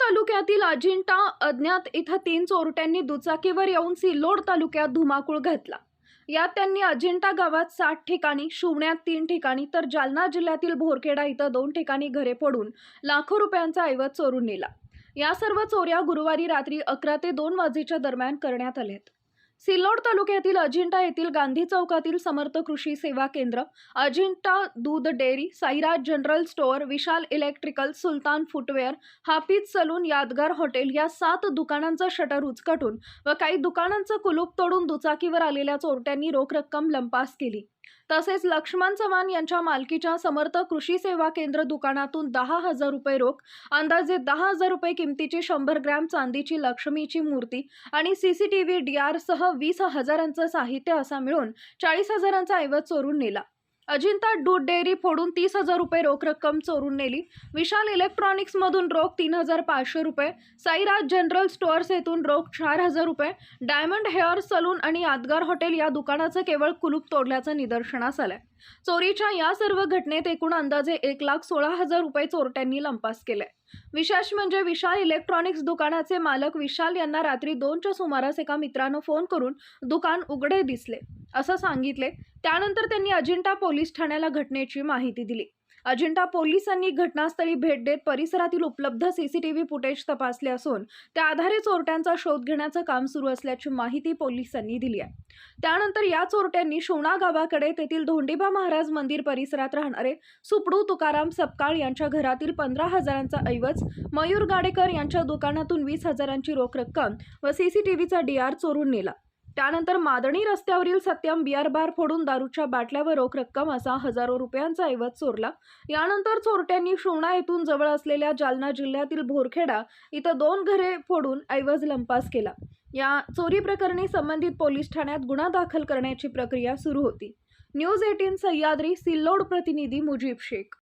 तालुक्यातील अजिंठा अज्ञात इथं तीन चोरट्यांनी दुचाकीवर येऊन सिल्लोड तालुक्यात धुमाकूळ घातला. यात त्यांनी अजिंठा गावात सात ठिकाणी शिवण्यात तीन ठिकाणी तर जालना जिल्ह्यातील भोरखेडा इथं दोन ठिकाणी घरे पडून लाखो रुपयांचा ऐवज चोरून नेला. या सर्व चोऱ्या गुरुवारी रात्री अकरा ते दोन वाजेच्या दरम्यान करण्यात आल्यात सिल्लोड तालुक्यातील अजिंठा येथील गांधी चौकातील समर्थ कृषी सेवा केंद्र अजिंठा दूध dairy Sairaj general store Vishal electrical Sultan footwear Hafiz saloon Yadgar hotel या सात दुकानांचं शटर उचकटून व काही दुकानांचं कुलूप तोडून दुचाकीवर आलेल्या चोरट्यांनी रोख रक्कम लंपास केली. तसेच लक्ष्मण चव्हाण यांच्या मालकीच्या समर्थ कृषी सेवा केंद्र दुकानातून दहा हजार रुपये रोख अंदाजे दहा हजार रुपये किमतीची शंभर ग्रॅम चांदीची लक्ष्मीची मूर्ती आणि सीसीटीव्ही डी आरसह वीस हजारांचं साहित्य असा मिळून चाळीस हजारांचा ऐवज चोरून नेला. अजिंता दूध डेअरी फोडून तीस हजार रुपये रोख रक्कम चोरून नेली. विशाल इलेक्ट्रॉनिक्समधून रोख तीन हजार पाचशे रुपये. साईराज जनरल स्टोअर्स येथून रोख चार हजार रुपये. डायमंड हेअर सलून आणि यादगार हॉटेल या दुकानाचं केवळ कुलूप तोडल्याचं निदर्शनास आलंय. चोरीच्या या सर्व घटनेत एकूण अंदाजे एक लाख सोळा हजार रुपये चोरट्यांनी लंपास केले विशेष म्हणजे विशाल इलेक्ट्रॉनिक्स दुकानाचे मालक विशाल यांना रात्री दोनच्या सुमारास एका मित्रानं फोन करून दुकान उघडे दिसले. असं सांगितले त्यानंतर त्यांनी अजिंठा पोलीस ठाण्याला घटनेची माहिती दिली. अजिंठा पोलिसांनी घटनास्थळी भेट देत परिसरातील उपलब्ध सीसीटीव्ही फुटेज तपासले असून त्या आधारे चोरट्यांचा शोध घेण्याचं काम सुरू असल्याची माहिती पोलिसांनी दिली आहे. त्यानंतर या चोरट्यांनी शोणा गावाकडे तेथील धोंडीबा महाराज मंदिर परिसरात राहणारे सुपडू तुकाराम सपकाळ यांच्या घरातील पंधरा हजारांचा ऐवज मयूर गाडेकर यांच्या दुकानातून वीस हजारांची रोख रक्कम व सीसीटीव्हीचा डी आर चोरून नेला. त्यानंतर मादणी रस्त्यावरील सत्यम बियर बार फोडून दारूच्या बाटल्या व रोख रक्कम असा हजारो रुपयांचा ऐवज चोरला. यानंतर चोरट्यांनी शोणा येथून जवळ असलेल्या जालना जिल्ह्यातील भोरखेडा इथं दोन घरे फोडून ऐवज लंपास केला. या चोरी प्रकरणी संबंधित पोलीस ठाण्यात गुन्हा दाखल करण्याची प्रक्रिया सुरू होती. न्यूज एटीन सह्याद्री सिल्लोड प्रतिनिधी मुजीब शेख.